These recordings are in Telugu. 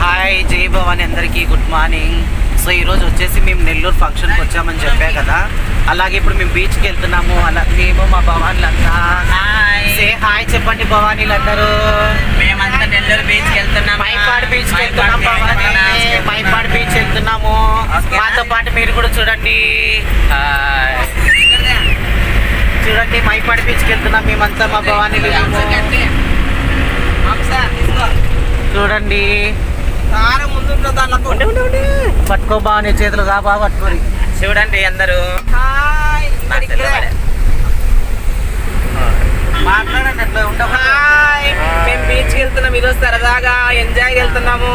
హాయ్ జై భవాని అందరికీ గుడ్ మార్నింగ్. సో ఈరోజు వచ్చేసి మేము నెల్లూరు ఫంక్షన్కి వచ్చామని చెప్పా కదా. అలాగే ఇప్పుడు మేము బీచ్కి వెళ్తున్నాము అలా. మేము మా భవానీలంతా సే హాయ్. చెప్పండి భవానీలందరూ. మేమంతా నెల్లూరు బీచ్కి వెళ్తున్నాం మైపాడు బీచ్ వెళ్తున్నాం భవానీ. మైపాడు బీచ్ వెళ్తున్నాము. మాతో పాటు మీరు కూడా చూడండి. చూడండి మైపాడు బీచ్కి వెళ్తున్నాం మేమంతా మా భవానీ చూడండి. పట్టుకో భవానీ చేతులు కా బాగా పట్టుకోరి చూడండి అందరూ. మాట్లాడండి అట్లా ఉండవు హాయ్ మేము బీచ్కి వెళ్తున్నాం ఈరోజు సరదాగా ఎంజాయ్ వెళ్తున్నాము.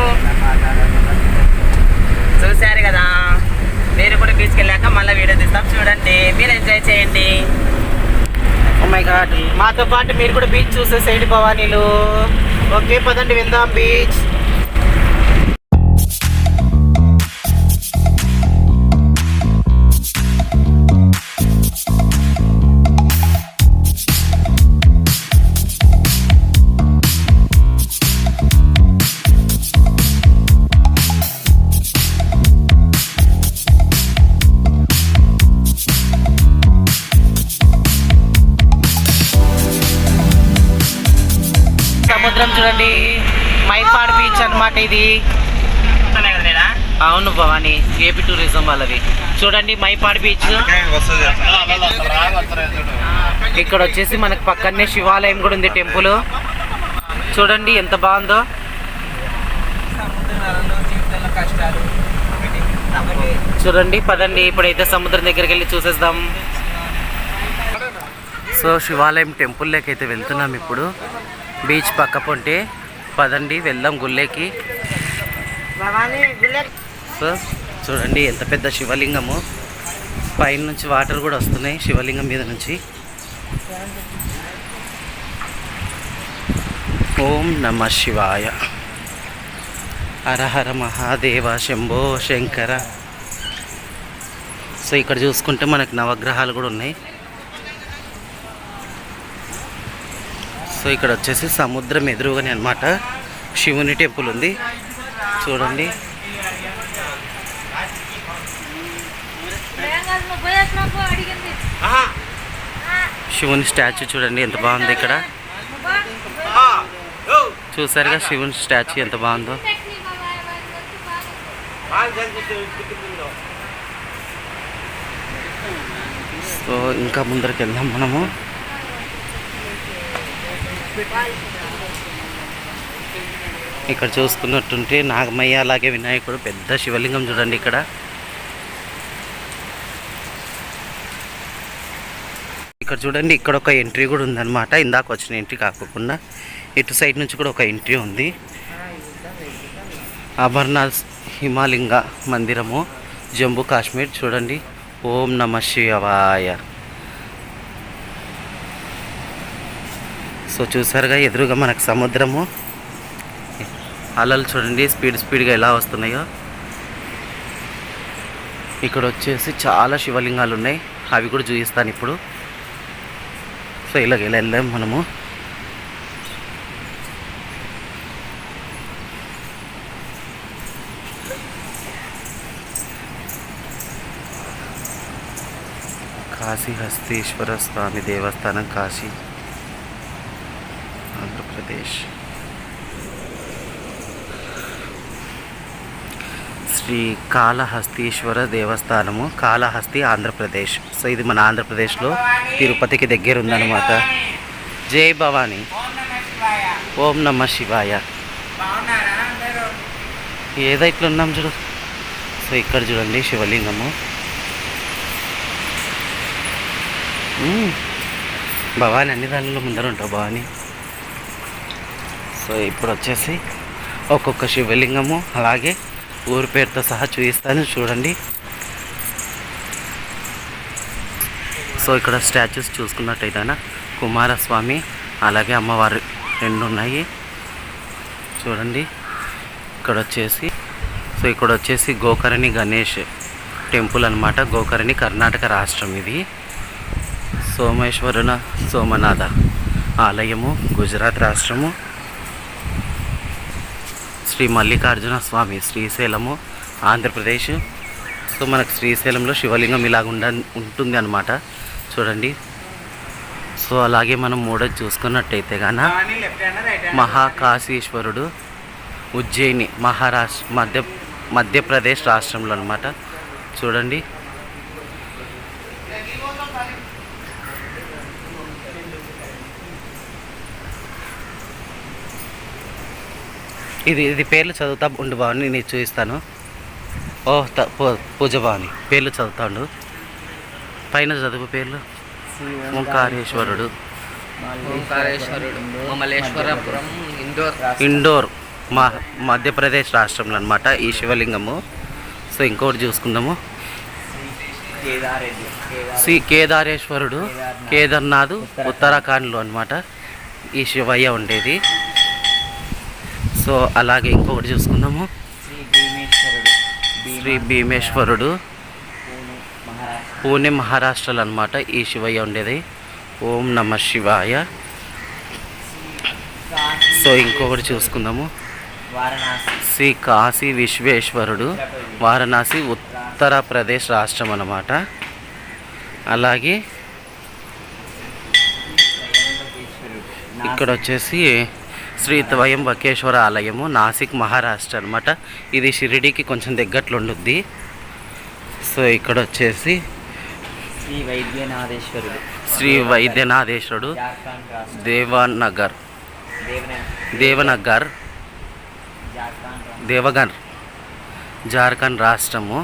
చూశారు కదా మీరు కూడా బీచ్కి వెళ్ళాక మళ్ళీ వీడియో తీస్తాం. చూడండి మీరు ఎంజాయ్ చేయండి. మై గాడ్ మాతో పాటు మీరు కూడా బీచ్ చూసేసేయండి భవానీలు. ఓకే పదండి వెళ్దాం బీచ్. సముద్రం చూడండి. మైపాడ్ బీచ్ అన్నమాట ఇది. అవును భవానీ ఏపీ టూరిజం వాళ్ళది. చూడండి మైపాడ్ బీచ్. ఇక్కడ వచ్చేసి మనకు పక్కనే శివాలయం కూడా ఉంది టెంపుల్. చూడండి ఎంత బాగుందో. చూడండి పదండి. ఇప్పుడైతే సముద్రం దగ్గరికి వెళ్ళి చూసేద్దాం. సో శివాలయం టెంపుల్లోకి అయితే వెళ్తున్నాం ఇప్పుడు. బీచ్ పక్క పొంటే పదండి వెళ్దాం గుళ్ళేకి. సో చూడండి ఎంత పెద్ద శివలింగము. పైన నుంచి వాటర్ కూడా వస్తున్నాయి శివలింగం మీద నుంచి. ఓం నమ శివాయ. హర హర మహాదేవ శంభో శంకర. సో ఇక్కడ చూసుకుంటే మనకు నవగ్రహాలు కూడా ఉన్నాయి. సో ఇక్కడ వచ్చేసి సముద్రం ఎదురుగానే అనమాట శివుని టెంపుల్ ఉంది. చూడండి. శివుని స్టాచ్యూ చూడండి ఎంత బాగుంది ఇక్కడ. చూసారుగా శివుని స్టాచ్యూ ఎంత బాగుందో. సో ఇంకా ముందరికి వెళ్దాం మనము. ఇక్కడ చూసుకున్నట్టుంటే నాగమయ్య అలాగే వినాయకుడు పెద్ద శివలింగం చూడండి ఇక్కడ. ఇక్కడ చూడండి ఇక్కడ ఒక ఎంట్రీ కూడా ఉందన్నమాట. ఇందాక వచ్చిన ఎంట్రీ కాకుండా ఇటు సైడ్ నుంచి కూడా ఒక ఎంట్రీ ఉంది. అమర్నాథ్ హిమాలింగ మందిరము జమ్మూ కాశ్మీర్ చూడండి. ఓం నమ శివాయ. సో చూసారుగా ఎదురుగా మనకు సముద్రము. అలలు చూడండి స్పీడ్ స్పీడ్గా ఎలా వస్తున్నాయో. ఇక్కడ వచ్చేసి చాలా శివలింగాలు ఉన్నాయి. అవి కూడా చూపిస్తాను ఇప్పుడు. సో ఇలాగ ఇలా వెళ్ళాం మనము. కాశీహస్తీశ్వర స్వామి దేవస్థానం కాశీ. ఆంధ్రప్రదేశ్. శ్రీ కాళహస్తీశ్వర దేవస్థానము కాళహస్తి ఆంధ్రప్రదేశ్. సో ఇది మన ఆంధ్రప్రదేశ్లో తిరుపతికి దగ్గర ఉందన్నమాట. జై భవానీ. ఓం నమ శివాయ. ఏదో ఇట్లా ఉన్నాం చూడు. సో ఇక్కడ చూడండి శివలింగము. భవానీ భవాని అన్ని దానిలో ముందర ఉంటావు భవానీ. సో ఇప్పుడు వచ్చేసి ఒక్కొక్క శివలింగము అలాగే ఊరి పేరుతో సహా చూపిస్తాను చూడండి. సో ఇక్కడ స్టాచ్యూస్ చూసుకున్నట్టయితేనా? కుమారస్వామి అలాగే అమ్మవారు రెండు ఉన్నాయి చూడండి. ఇక్కడ వచ్చేసి సో ఇక్కడ వచ్చేసి గోకర్ణి గణేష్ టెంపుల్ అన్నమాట. గోకర్ణి కర్ణాటక రాష్ట్రం ఇది. సోమేశ్వరున సోమనాథ ఆలయము గుజరాత్ రాష్ట్రము. శ్రీ మల్లికార్జున స్వామి శ్రీశైలము ఆంధ్రప్రదేశ్. సో మనకు శ్రీశైలంలో శివలింగం ఇలాగ ఉండ ఉంటుంది అనమాట చూడండి. సో అలాగే మనం మూడోది చూసుకున్నట్టయితే గాన మహాకాశీశ్వరుడు ఉజ్జయిని మహారాష్ట్ర మధ్య మధ్యప్రదేశ్ రాష్ట్రంలో అనమాట చూడండి. ఇది ఇది పేర్లు చదువుతా ఉండు బాగుని నేను చూపిస్తాను. ఓ పూజ భవాని పేర్లు చదువుతా ఉండు. పైన చదువు పేర్లు. ఓంకారేశ్వరుడు. ఓంకారేశ్వరుడు మమలేశ్వరపురం ఇండోర్. ఇండోర్ మా మధ్యప్రదేశ్ రాష్ట్రంలో అనమాట ఈ శివలింగము. సో ఇంకోటి చూసుకుందాము. శ్రీ కేదారేశ్వరుడు కేదార్నాథ్ ఉత్తరాఖండ్లో అనమాట ఈ శివయ్య ఉండేది. సో అలాగే ఇంకొకటి చూసుకుందాము శ్రీ భీమేశ్వరుడు శ్రీ భీమేశ్వరుడు పూణె మహారాష్ట్రలో అనమాట ఈ శివయ్య ఉండేది ఓం నమ శివాయ సో ఇంకొకటి చూసుకుందాము వారణాసి శ్రీ కాశీ విశ్వేశ్వరుడు వారణాసి ఉత్తరప్రదేశ్ రాష్ట్రం అన్నమాట అలాగే ఇక్కడ వచ్చేసి శ్రీ త్వయంబకేశ్వర ఆలయము నాసిక్ మహారాష్ట్ర అనమాట ఇది షిరిడీకి కొంచెం దగ్గరలో ఉండుద్ది సో ఇక్కడ వచ్చేసి శ్రీ వైద్యనాథేశ్వరుడు. శ్రీ వైద్యనాథేశ్వరుడు దేవనగర్. దేవన దేవనగర్. దేవగన్ జార్ఖండ్ రాష్ట్రము.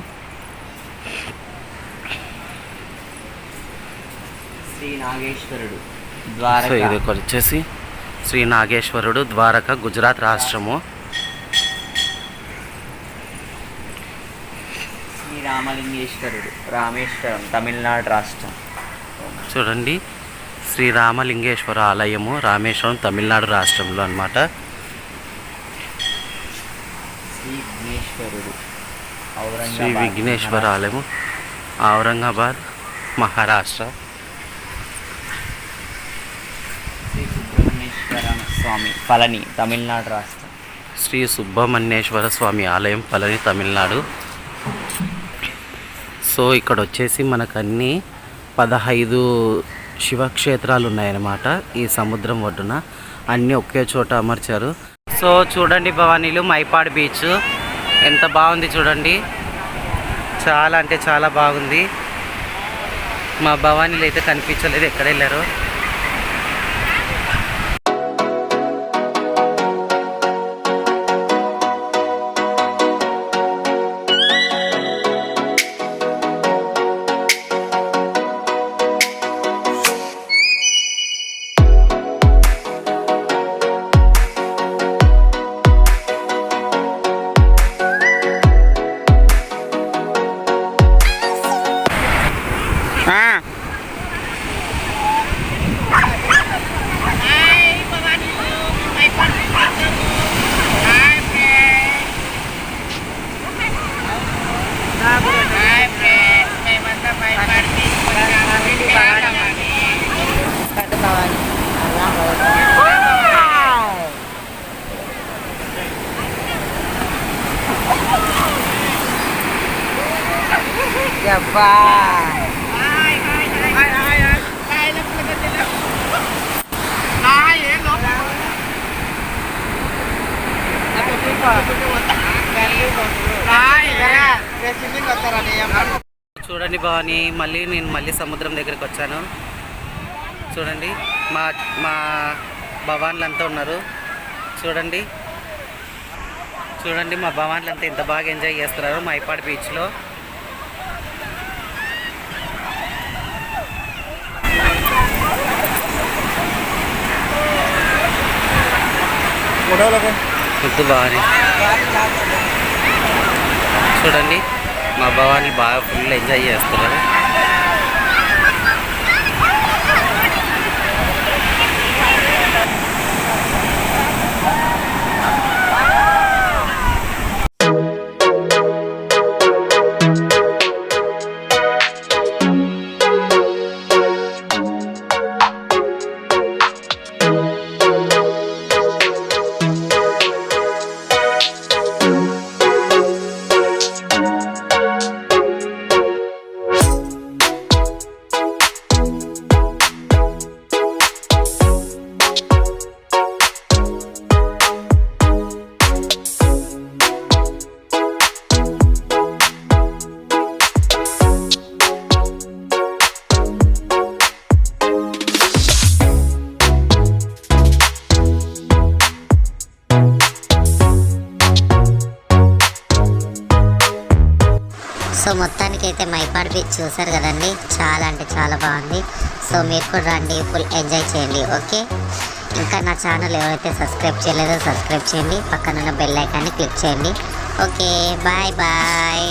శ్రీ నాగేశ్వరుడు సో ద్వారక. ఇది ఒకటి వచ్చేసి శ్రీ నాగేశ్వరుడు ద్వారక గుజరాత్ రాష్ట్రము. శ్రీ రామలింగేశ్వరుడు రామేశ్వరం తమిళనాడు రాష్ట్రం. చూడండి శ్రీ రామలింగేశ్వర ఆలయము రామేశ్వరం తమిళనాడు రాష్ట్రంలో అన్నమాట. శ్రీ విఘ్నేశ్వరుడు శ్రీ విఘ్నేశ్వర ఆలయము ఔరంగాబాద్ మహారాష్ట్ర శ్రీ సుబ్రహ్మణ్యేశ్వర స్వామి పళని తమిళనాడు రాష్ట్రం. శ్రీ సుబ్రహ్మణ్యేశ్వర స్వామి ఆలయం పళని తమిళనాడు. సో ఇక్కడ వచ్చేసి మనకు అన్ని పదహైదు శివక్షేత్రాలు ఉన్నాయన్నమాట ఈ సముద్రం ఒడ్డున. అన్నీ ఒకే చోట అమర్చారు. సో చూడండి భవానీలు మైపాడ్ బీచ్. ఎంత బాగుంది చూడండి. చాలా అంటే చాలా బాగుంది. మా భవానీలు అయితే కనిపించలేదు ఎక్కడ వెళ్ళారు. చూడండి భవాని మళ్ళీ నేను మళ్ళీ సముద్రం దగ్గరికి వచ్చాను. చూడండి మా మా భవాన్లు అంతా ఉన్నారు. చూడండి. చూడండి మా భవాన్లు అంతా ఎంత బాగా ఎంజాయ్ చేస్తున్నారు మైపాడు బీచ్లో ఫుడ్ బాగానే చూడండి మా భవాని బాగా ఫుల్ ఎంజాయ్ చేస్తున్నారు. అయితే మైపాడు బీచ్ చూసారు కదండి? చాలా అంటే చాలా బాగుంది. సో మీరు కూడా రండి ఫుల్ ఎంజాయ్ చేయండి ఓకే? ఇంకా నా ఛానల్ ఎవరైతే సబ్స్క్రైబ్ చేయలేదో సబ్స్క్రైబ్ చేయండి. పక్కన ఉన్న బెల్ ఐకాన్ని క్లిక్ చేయండి. Okay bye bye.